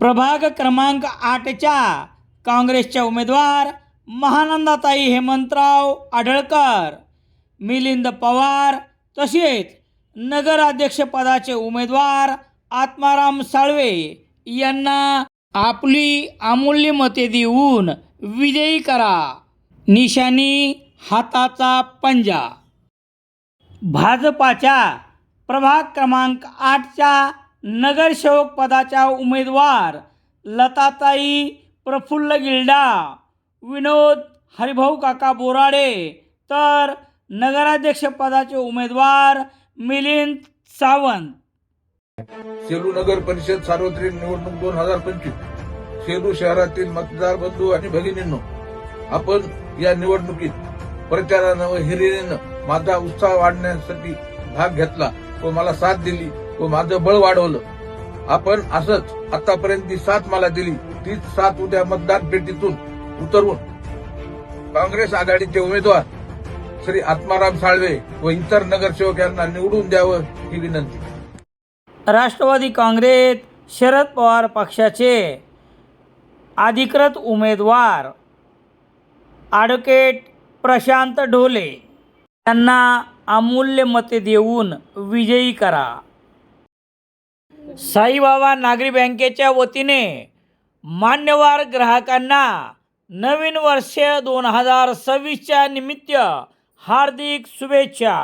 प्रभाग क्रमांक आठच्या काँग्रेसच्या उमेदवार महानंदाताई हेमंतराव आढळकर मिलिंद पवार तसेच नगराध्यक्षपदाचे उमेदवार आत्माराम साळवे यांना आपली अमूल्य मते देऊन विजयी करा. निशाणी हाताचा पंजा. भाजपाच्या प्रभाग क्रमांक आठच्या नगरसेवक पदाच्या उमेदवार लताताई प्रफुल्ल गिल्डा विनोद हरिभाऊ काका बोराडे तर नगराध्यक्षपदाचे उमेदवार मिलिंद सावंत. सेलू नगर परिषद सार्वत्रिक निवडणूक दोन हजार पंचवीस सेलू शहरातील मतदार बंधू आणि भगिनींनो आपण या निवडणुकीत प्रचारानं व हिरिरीनं माझा उत्साह वाढण्यासाठी भाग घेतला व मला साथ दिली. व माझं बळ वाढवलं. आपण असंच आतापर्यंत जी साथ मला दिली. तीच साथ उद्या मतदान पेटीतून उतरवून काँग्रेस आघाडीचे उमेदवार श्री आत्माराम साळवे व इतर नगरसेवक यांना निवडून द्यावं ही विनंती. राष्ट्रवादी काँग्रेस शरद पवार पक्षाचे अधिकृत उमेदवार ॲडव्होकेट प्रशांत ढोले यांना अमूल्य मते देऊन विजयी करा. साईबाबा नागरी बँकेच्या वतीने मान्यवर ग्राहकांना नवीन वर्ष दोन हजार सव्वीसच्या निमित्त हार्दिक शुभेच्छा.